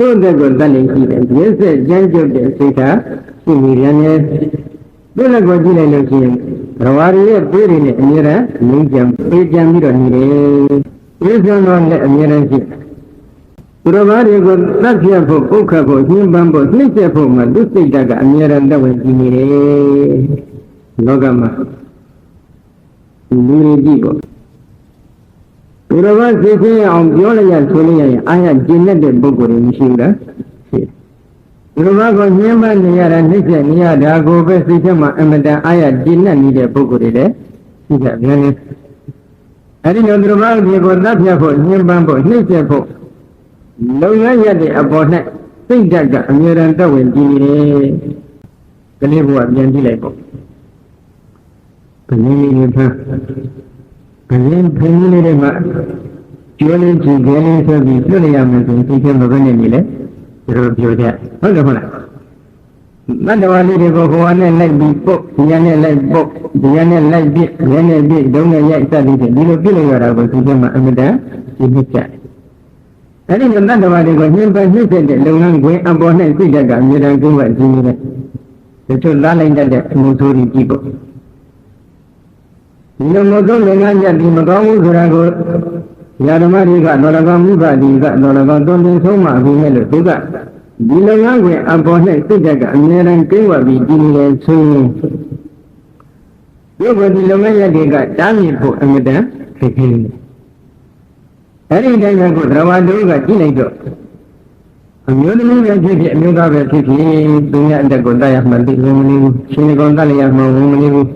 သူ့တဲ့ကိုတတ်နေရှိတယ်ရစ်ဆက်ကြမ်းကြုတ်တဲ့စိတ်ဓာတ်ရှိနေရနေသူ့လက်ကိုကြည့်လိုက်လို့ရှိရင်ဘဝရရဲ့တွေးတွေနဲ့အမြဲတမ်းငြိမ်းချမ်းအေးချမ်းပြီးတော့နေတယ်အေးချမ်းတော့လည်းအမြဲတမ်းရှိသူတော်ဘာတွေကိုတတ်ပြဖို့ပုတ်ခတ်ဖို့ညှဉ်းပန်းဖို့နှိမ့်ဆက်ဖို့မှသူစိတ်ဓာတ်ကအမြဲတမ်းတက်ဝင်ကြည့်နေတယ်လောကမှာလူတွေကြည့်ပေါ့ သူတော်ဘာသိချင်းအောင်ပြောလိုက်ရဆိုလိုက်ရရင်အာရကျင့်တဲ့ပုဂ္ဂိုလ်တွေမရှိဘူးလားရှိတယ်သူတော်ဘာကိုညှဉ်းပန်းနေရတာနှိမ့်ဆက်နေရတာကိုပဲစိတ်ထဲမှာအမတန်အာရကျင့်နေတဲ့ပုဂ္ဂိုလ်တွေလည်းရှိကြပြန်နေအဲ့ဒီလိုသူတော်ဘာတွေကိုတတ်ပြဖို့ညှဉ်းပန်းဖို့နှိမ့်ဆက်ဖို့လုံရရတဲ့အပေါ်၌စိတ်ဓာတ်ကအမြဲတမ်းတက်ဝင်ကြည့်နေတယ်ကလေးဘုရားပြန်ကြည့်လိုက်ပေါ့ကလေးလေးဖမ်း ကလေးဖင်းလေးတွေမှာကျွလေးချင်ကလေးဆိုပြီးပြည့်ရမယ်ဆိုရင်သိချင်မဘဲနဲ့နေလေဒီလိုပြောကြဟုတ်တယ်ဟုတ်လားမတ္တဝါလေးတွေကိုဘဝနဲ့လိုက်ပြီးပုတ်ဉာဏ်နဲ့လိုက်ပုတ်ဉာဏ်နဲ့လိုက်ပြဉာဏ်နဲ့ပြဒုံနဲ့ရိုက်စသည်ဖြင့်ဒီလိုပြည့်လို့ရတာကိုသိချင်မှအမြဲတမ်းသိမြကြတယ်အဲ့ဒီလိုတတ္တဝါတွေကိုညှင်းပန်းနှိမ့်ဆက်တဲ့လုပ်ငန်းခွင်အပေါ်၌စိတ်ဓာတ်ကအမြဲတမ်းကျင်းပကြည့်နေတဲ့တချို့လာလိုက်တတ်တဲ့အမှုဆိုးတွေကြ ည့်ဖို့ဒီလိုမဆုံးလုပ်ငန်းချက်ဒီမကောင်းဘူးဆိုတာကိုယာဓမ္မတွေကတော်လကောင်မိဘတွေကတော်လကောင်တွင်တွင်ဆုံးမှပြီးမဲ့လို့သူကဒီလုပ်ငန်းခွင်အပေါ်၌စိတ်ဓာတ်ကအမြဲတမ်းကျင်းပပြီးကြည့်နေတယ်ဆိုရင်ရုပ်ဝတ္တိလုပ်ငန်းရက်တွေကတားမြစ်ဖို့အမြဲတမ်းခက်ခဲနေတယ်အဲ့ဒီတိုင်းကကိုသရဝတုကကြည့်လိုက်တော့အမျိုးသမီးပဲဖြစ်ဖြစ်အမျိုးသားပဲဖြစ်ဖြစ်သူများအတက်ကိုတတ်ရမှသိလို့မနေဘူးရှင်ကောင်တတ်ရမှဝင်မနေဘူး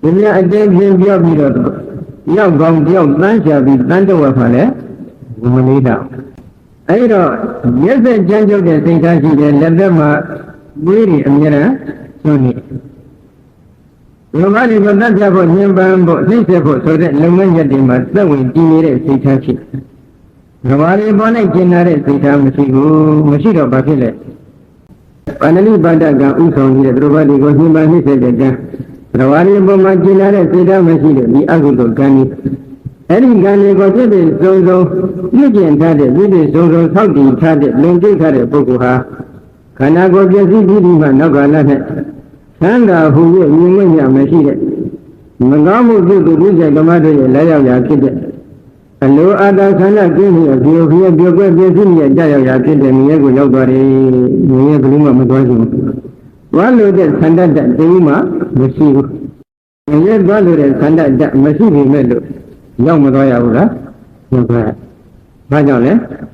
သူများအတက်ပြင်းပြောပြီးတော့ရောက်ကောင်းတယောက်တန်းချပြီးတန်းတော့မှလည်းဝင်မနေတော့အဲ့တော့ရက်ဆက်ကြမ်းကြုတ်တဲ့စိတ်ထားရှိတယ်လက်သက်မှာသွေးတွေအများအားကျွနေလူမလေးကိုတတ်ပြဖို့ညှဉ်းပန်းဖို့နှိမ့်ဆက်ဖို့ဆိုတဲ့လုပ်ငန်းချက်တွေမှာသက်ဝင်တည်နေတဲ့စိတ်ထားဖြစ်ကဘာလေးပေါ်၌ကျင်လာတဲ့စိတ်ထားမရှိဘူးမရှိတော့ဘာဖြစ်လဲပါဏိပါဒကဥဆောင်နေတဲ့သူတို့ဘာတွေကိုညှဉ်းပန်းနှိမ့်ဆက်တဲ့ကံ ကဘာလေးပေါ်မှာကျင်လာတဲ့စိတ်ထားမရှိလို့ဒီအကုသိုလ်ကံကြီးအဲ့ဒီကံတွေကိုပြည့်ပြည့်စုံစုံပြည့်ကျင်ထားတဲ့ပြည့်ပြည့်စုံစုံဆောက်တည်ထားတဲ့လုံကျိတ်ထားတဲ့ပုဂ္ဂိုလ်ဟာခန္ဓာကိုယ်ပြည့်စည်ပြီးဒီမှာနောက်ကလည်းနဲ့သံဃာဟူ၍မြင်မရမရှိတဲ့မကောင်းမှုပြုသူဒုစရကမ္မတို့ရဲ့လက်ရောက်ရာဖြစ်တဲ့အလိုအာတာခန္ဓာကျင်းပြီးအပြိုဖျက်ပြုတ်ကွက်ပြည့်စုံရဲ့ကြောက်ရောက်ရာဖြစ်တဲ့မြဲကိုရောက်သွားတယ်။မြဲဘယ်လိုမှမသွားချင်ဘူး။ သွားလို့တဲ့ဆန္ဒတ္တတူမှမရှိဘူး။မြဲသွားလို့တဲ့ဆန္ဒတ္တမရှိပေမဲ့လို့ရောက်မသွားရဘူးလား။ရောက်သွား။ဘာကြောင့်လဲ။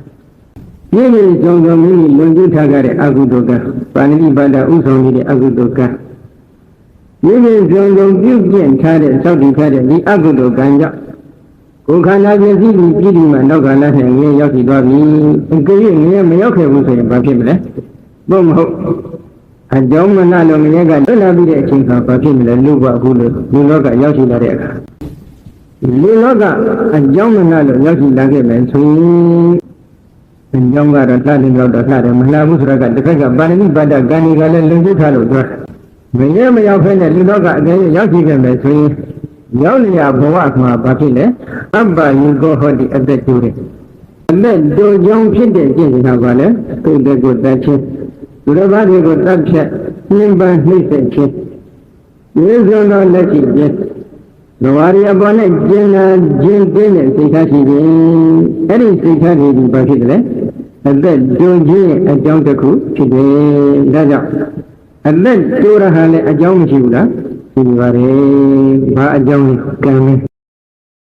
ဒီလိုကြောင့်ကြောင့်မိမိလွန်ကျူးထားကြတဲ့အကုသိုလ်ကပါဏိပါဒဥဆောင်နေတဲ့အကုသိုလ်ကမိမိကြုံကြုံပြုတ်ပြင့်ထားတဲ့စောက်တည်ထားတဲ့ဒီအကုသိုလ်ကံကြောင့်ကိုယ်ခန္ဓာပြည့်စည်ပြီးပြည်ဒီမှာနောက်ကလည်းနဲ့ငြင်းရောက်ရှိသွားပြီအကြည့်ငြင်းမရောက်ခဲ့ဘူးဆိုရင်ဘာဖြစ်မလဲဘုမဟုတ် အကြောင်းမနာလို့ငြင်းကလွတ်လာပြီးတဲ့အချိန်ကဘာဖြစ်မလဲလူဘအခုလို့လူလောကရောက်ရှိလာတဲ့အခါလူလောကအကြောင်းမနာလို့ရောက်ရှိလာခဲ့မယ်ဆိုရင်အကြောင်းကတော့လှတယ်တော့တော့လှတယ်မလှဘူးဆိုတော့ကတစ်ခါကပါဏိပါဒကံဒီကလည်းလုံကျထားလို့သွားမရမရောက်ဖဲနဲ့လူတော့ကအကယ်၍ရောက်ရှိခဲ့မယ်ဆိုရင်ရောက်လျာဘဝမှာဘာဖြစ်လဲအပ္ပယုကောဟောတိအသက်ကျိုးတယ်အသက်တို့ကြောင့်ဖြစ်တဲ့ကျင့်စဉ်ကဘာလဲသူ့တဲ့ကိုတတ်ခြင်း သူတစ်ပါးတွေကိုတတ်ဖြတ်နှိမ့်ပန်းနှိမ့်ဆက်ခြင်းရေစုံသောလက်ရှိခြင်းဘဝရီအပေါ်နဲ့ကျင်လာခြင်းပြင်းတဲ့စိတ်ထားရှိတယ်အဲ့ဒီစိတ်ထားတွေဒီဘာဖြစ်တယ်လဲအသက်တို့ခြင်းရဲ့အကြောင်းတစ်ခုဖြစ်တယ်ဒါကြောင့်အသက်တိုးရဟာလည်းအကြောင်းမရှိဘူးလားရှိပါတယ်ဘာအကြောင်းလဲကံပဲ